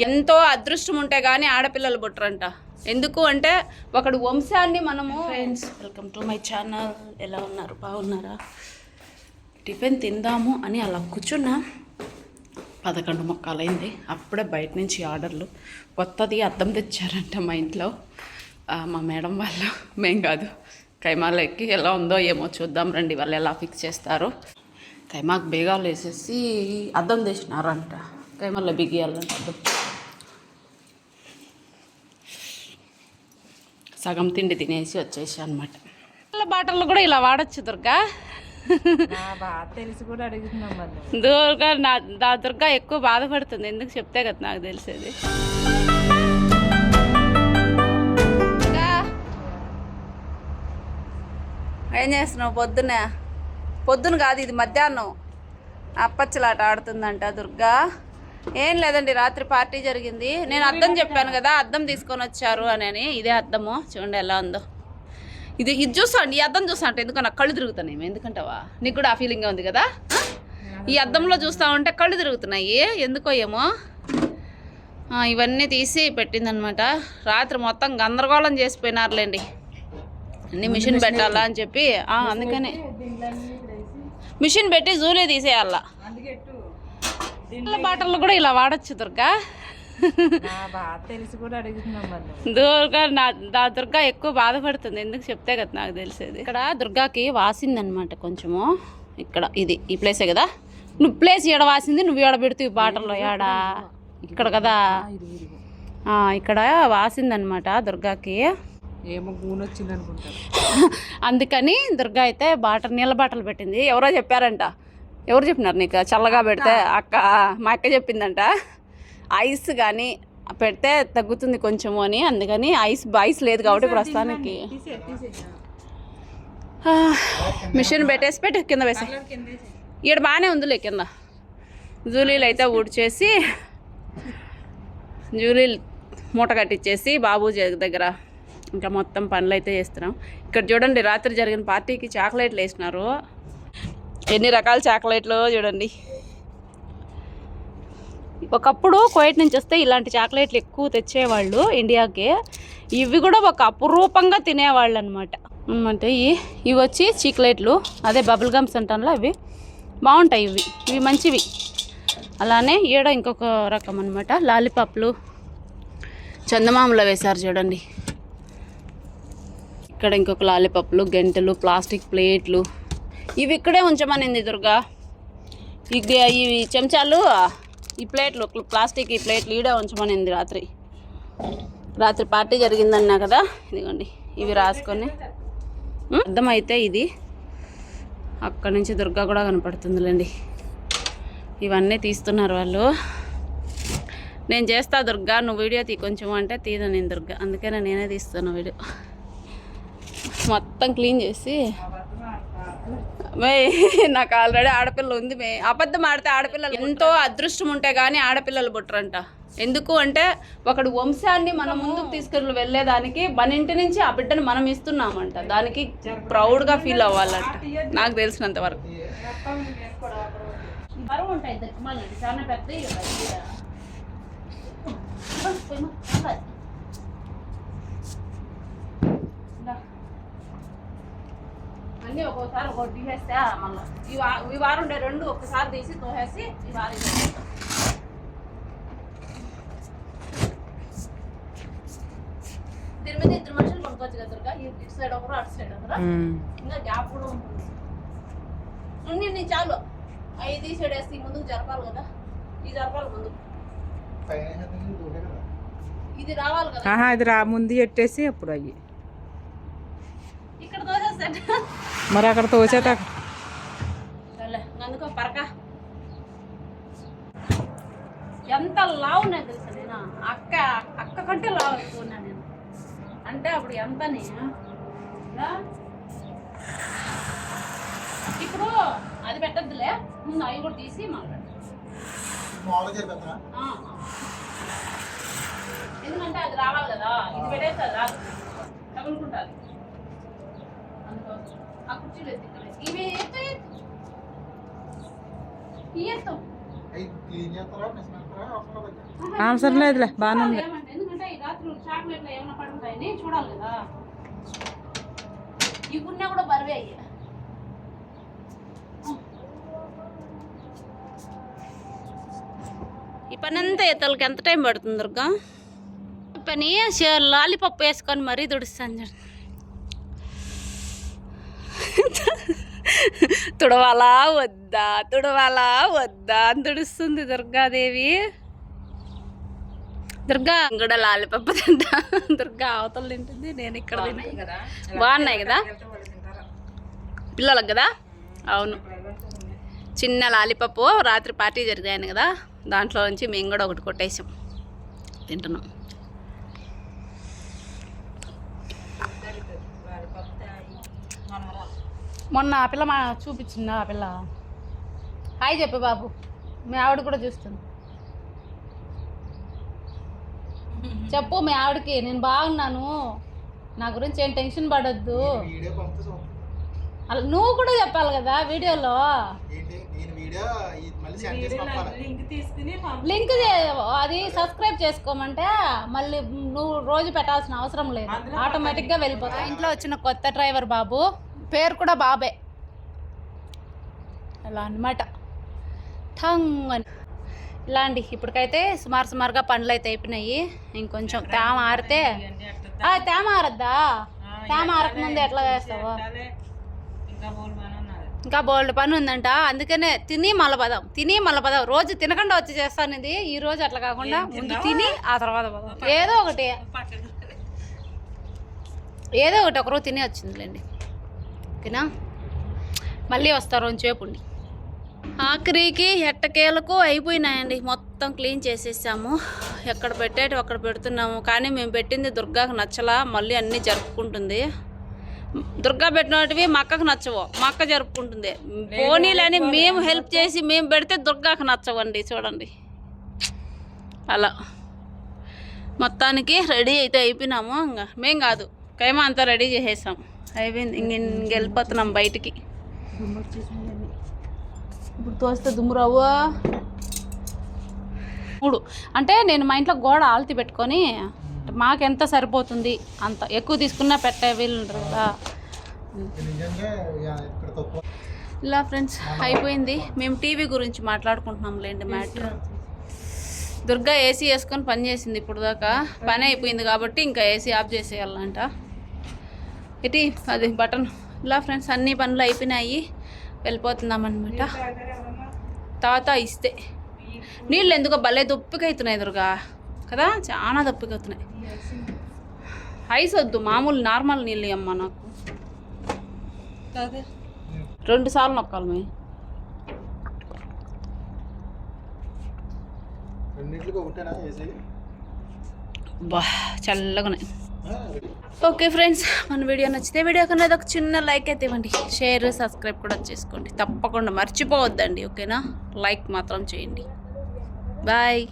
ఎంతో అదృష్టం ఉంటే కానీ ఆడపిల్లలు పుట్టరంట. ఎందుకు అంటే ఒకడు వంశాన్ని మనము friends welcome to my channel ఎలా ఉన్నారు? బాగున్నారా? టిఫిన్ తిందాము అని అలా కూర్చున్నా పదకొండు మొక్కలైంది. అప్పుడే బయట నుంచి ఆర్డర్లు. కొత్తది అద్దం తెచ్చారంట మా ఇంట్లో. మా మేడం వాళ్ళు మేం కాదు. కైమాలకి ఎలా ఉందో ఏమో చూద్దాం రండి వాళ్ళు ఎలా ఫిక్స్ చేస్తారు. కైమాకు బేగాలు వేసేసి అద్దం తెచ్చినారంట. కైమాల్లో బిగియాలంట అద్దం సగం తిండి తినేసి వచ్చేసి అనమాట బాటలు కూడా ఇలా వాడచ్చు దుర్గా. బాగా తెలిసి కూడా అడుగుతున్నాం దుర్గా నా నా దుర్గా ఎక్కువ బాధపడుతుంది. ఎందుకు చెప్తే కదా నాకు తెలిసేది. ఏం చేస్తున్నావు పొద్దున పొద్దున కాదు ఇది మధ్యాహ్నం. అప్పచ్చలాట ఆడుతుందంట దుర్గా. ఏం లేదండి రాత్రి పార్టీ జరిగింది. నేను అద్దం చెప్పాను కదా అద్దం తీసుకొని వచ్చారు అని ఇదే అద్దము. చూడండి ఎలా ఉందో. ఇది ఇది చూస్తాండి ఈ అద్దం చూస్తా అంటే ఎందుకో నాకు కళ్ళు తిరుగుతున్నాయి. ఎందుకంటావా? నీకు కూడా ఆ ఫీలింగ్ ఉంది కదా? ఈ అద్దంలో చూస్తా ఉంటే కళ్ళు తిరుగుతున్నాయి. ఎందుకో ఏమో? ఇవన్నీ తీసి పెట్టిందనమాట. రాత్రి మొత్తం గందరగోళం చేసిపోయినారులేండి. అన్ని మిషన్ పెట్టాలా అని చెప్పి. అందుకనే. మిషన్ పెట్టి జూలే తీసేయాల. బాటలు కూడా ఇలా వాడచ్చు దుర్గా. తెలిసి కూడా అడుగుతున్నాం దుర్గా నా నా దుర్గా ఎక్కువ బాధపడుతుంది. ఎందుకు చెప్తే కదా నాకు తెలిసేది. ఇక్కడ దుర్గాకి వాసిందనమాట కొంచెము. ఇక్కడ ఇది ఈ ప్లేసే కదా? నువ్వు ప్లేస్ ఏడ వాసింది నువ్వు ఏడ పెడుతూ ఈ బాటల్లో ఏడా ఇక్కడ కదా? ఇక్కడ వాసిందనమాట దుర్గాకి. ఏమో గూనొచ్చింది అనుకుంటారు అందుకని దుర్గా అయితే బాట నీళ్ళ బాటలు పెట్టింది. ఎవరో చెప్పారంట ఎవరు చెప్పినారు నీకు? చల్లగా పెడితే అక్క మా అక్క చెప్పిందంట ఐస్ కానీ పెడితే తగ్గుతుంది కొంచెము అని. అందుకని ఐస్ ఐస్ లేదు కాబట్టి ప్రస్తుతానికి. మిషన్ పెట్టేసి పెట్టి కింద వేసే ఈడ బాగానే ఉందిలే కింద. జూలీలు అయితే ఊడ్చేసి జూలీలు మూట కట్టించేసి బాబు దగ్గర ఇంకా మొత్తం పనులు అయితే చేస్తున్నాం. ఇక్కడ చూడండి రాత్రి జరిగిన పార్టీకి చాక్లెట్లు వేసినారు. ఎన్ని రకాల చాక్లెట్లు చూడండి. ఒకప్పుడు కోయట్ నుంచి వస్తే ఇలాంటి చాక్లెట్లు ఎక్కువ తెచ్చేవాళ్ళు ఇండియాకి. ఇవి కూడా ఒక అపురూపంగా తినేవాళ్ళు అనమాట అంటే ఇవి ఇవి వచ్చి చీక్లెట్లు అదే బబుల్ గమ్స్ అంటానులో అవి. బాగుంటాయి ఇవి ఇవి మంచివి. అలానే ఈడ ఇంకొక రకం అనమాట లాలీపాప్లు. చందమామలో వేశారు చూడండి. ఇక్కడ ఇంకొక లాలీపాప్లు గంటలు ప్లాస్టిక్ ప్లేట్లు. ఇవి ఇక్కడే ఉంచమనింది దుర్గా. ఇక ఇవి చెంచాలు ఈ ప్లేట్లు ప్లాస్టిక్ ఈ ప్లేట్లు ఈడే ఉంచమనింది రాత్రి. రాత్రి పార్టీ జరిగిందన్నా కదా? ఇదిగోండి ఇవి రాసుకొని. అర్థమైతే ఇది. అక్కడి నుంచి దుర్గా కూడా కనపడుతుందిలేండి. ఇవన్నీ తీస్తున్నారు వాళ్ళు. నేను చేస్తా దుర్గా నువ్వు వీడియో తీ కొంచెం అంటే తీద నేను దుర్గా. అందుకనే నేనే తీస్తాను వీడియో. మొత్తం క్లీన్ చేసి మే నాకు ఆల్రెడీ ఆడపిల్ల ఉంది మే. అబద్ధం ఆడితే ఆడపిల్లలు ఎంతో అదృష్టం ఉంటే కానీ ఆడపిల్లలు పుట్టరంట. ఎందుకు అంటే ఒకడు వంశాన్ని మన ముందుకు తీసుకెళ్ళి వెళ్ళేదానికి మన ఇంటి నుంచి ఆ బిడ్డను మనం ఇస్తున్నామంట. దానికి ప్రౌడ్గా ఫీల్ అవ్వాలంట. నాకు తెలిసినంత వరకు. ఉంటాయి దక్కుమాలండి చాలా పెద్దవి కదా ఇవి. దా. అన్నీ ఒక్కోసారి ఒకటి తీసేస్తే మళ్ళీ. ఈ వా ఈ వారం ఉండే రెండు ఒక్కసారి తీసి తోసేసి ఈ వారం. దీని మీద ఇద్దరు మనుషులు కొనుక్కోవచ్చు కదా ఇటు సైడ్ ఒకరు అటు సైడ్ ఒకరు. ఇంకా గ్యాప్ కూడా ఉంటుంది. ఉన్ని నీ చాలు. అవి తీసేడు వేసి ముందుకు జరపాలి కదా. ఇది జరపాలి ముందు. ఇది రావాలి కదా. ఇది రా ముందు ఎట్టేసి అప్పుడు అయ్యి ఇక్కడ తోసేస్తాడు మరి అక్కడ. తోచేట ఎంత లావు ఉన్నాయి తెలుసా నేను? అక్క అక్క కంటే లావు ఎక్కువన్నా నేను. అంటే అప్పుడు ఎంత ఇప్పుడు అది పెట్టద్దులే. ముందు అవి కూడా తీసి మళ్ళీ ఎందుకంటే అది రావాలి కదా. ఇది పెట్టేస్తే రాదు. తగులుకుంటుంది అందుకోసం ఆ కుర్చీలు ఎత్తి ఇక్కడ వేసి. ఇవి ఎత్తు ఎత్తు ఈ ఎత్తు అవసరం లేదులే బాగానే ఉంది. ఎందుకంటే ఈ రాత్రి చాక్లెట్లు ఏమైనా పడుతాయని చూడాలి కదా. ఇవున్నా కూడా బరువే అయ్యా. ఈ పని అంతా ఇతలకి ఎంత టైం పడుతుంది దుర్గా? పని లాలీపప్పు వేసుకొని మరీ తుడుస్తాను చూడు. తుడవాలా వద్దా? తుడవాలా వద్దా? అని తుడుస్తుంది దుర్గాదేవి. దుర్గా కూడా లాలిపప్పు తింటా. దుర్గా అవతల తింటుంది నేను ఇక్కడ బాగున్నాయి కదా? పిల్లలకు కదా? అవును. చిన్న లాలిపప్పు రాత్రి పార్టీ జరిగాను కదా? దాంట్లో నుంచి మేము కూడా ఒకటి కొట్టేసాం. తింటున్నాం. మొన్న ఆ పిల్ల మా చూపించింది ఆ పిల్ల. హాయ్ చెప్పు బాబు. మీ ఆవిడ కూడా చూస్తుంది. చెప్పు మీ ఆవిడకి నేను బాగున్నాను. నా గురించి ఏం టెన్షన్ పడొద్దు. అలా నువ్వు కూడా చెప్పాలి కదా వీడియోలో. వీడియో ఈ- మళ్ళీ సెండ్ చేసి పంపాలి లింక్ తీసుకుని లింక్ చే- అది సబ్స్క్రైబ్ చేసుకోమంటే మళ్ళీ నువ్వు రోజు పెట్టాల్సిన అవసరం లేదు. ఆటోమేటిక్గా వెళ్ళిపోతాయి. ఇంట్లో వచ్చిన కొత్త డ్రైవర్ బాబు పేరు కూడా బాబే. అలా అన్నమాట. ఠంగ్ అని ఇలాంటి ఇప్పటికైతే సుమారు సుమారుగా పండ్లు అయితే అయిపోయినాయి. ఇంకొంచెం తేమ ఆరితే ఆ, తేమ ఆరద్దా? తేమ ఆరకముందు ఎట్లా చేస్తావు ఇంకా బోల్ బాగానే ఉన్నది ఇంకా బోల్డ్ పని ఉందంట అందుకనే తిని మళ్ళీ పదాం తిని మళ్ళీ పదాం రోజు తినకుండా వచ్చి చేస్తాను ఇది ఈ రోజు అట్లా కాకుండా ముందు తిని ఆ తర్వాత పదాం ఏదో ఒకటి. ఏదో ఒకటి ఒకరోజు తిని వచ్చిందిలేండి. ఓకేనా మళ్ళీ వస్తారు రోజు ఉండి. ఆఖరికి ఎట్టకేలకు అయిపోయినాయండి. మొత్తం క్లీన్ చేసేసాము. ఎక్కడ పెట్టేటి అక్కడ పెడుతున్నాము. కానీ మేము పెట్టింది దుర్గాకు నచ్చలా. మళ్ళీ అన్నీ జరుపుకుంటుంది. దుర్గా పెట్టినటివి మా అక్కకు నచ్చవు. మా అక్క జరుపుకుంటుంది. పోనీలని మేము హెల్ప్ చేసి మేము పెడితే దుర్గాకు నచ్చవండి చూడండి. అలా. మొత్తానికి రెడీ అయితే అయిపోయినాము ఇంకా మేం కాదు. కైమా అంతా రెడీ చేసేసాం. అయిపోయింది. ఇంక ఇంక వెళ్ళిపోతున్నాం బయటికి. ఇప్పుడు తోస్తే దుమ్మురావు మూడు అంటే నేను మా ఇంట్లో గోడ ఆల్తి పెట్టుకొని మాకెంత సరిపోతుంది? అంత ఎక్కువ తీసుకున్నా పెట్టే వీళ్ళు ఉంటారు కదా. ఇలా ఫ్రెండ్స్ అయిపోయింది. మేము టీవీ గురించి మాట్లాడుకుంటున్నాం లేండి మ్యాటర్. దుర్గా ఏసీ వేసుకొని పని చేసింది ఇప్పుడు దాకా పని అయిపోయింది కాబట్టి ఇంకా ఏసీ ఆఫ్ చేసేయాలంట. ఇటీ అది బటన్. ఇలా ఫ్రెండ్స్ అన్ని పనులు అయిపోయినాయి. వెళ్ళిపోతున్నాం అనమాట తర్వాత ఇస్తే. నీళ్ళు ఎందుకో భలే దొప్పికవుతున్నాయి దుర్గా. కదా? చాలా దొప్పికవుతున్నాయి ఐస్ వద్దు మామూలు నార్మల్ నీళ్ళు అమ్మ నాకు. రెండు సార్లు నొక్కాలి వేసి బా చల్లగా ఉన్నాయి. ఓకే ఫ్రెండ్స్ మన వీడియో నచ్చితే వీడియో కన్నా ఒక చిన్న లైక్ అయితే ఇవ్వండి. షేర్ సబ్స్క్రైబ్ కూడా చేసుకోండి. తప్పకుండా మర్చిపోవద్దండి ఓకేనా? లైక్ మాత్రం చేయండి. బాయ్.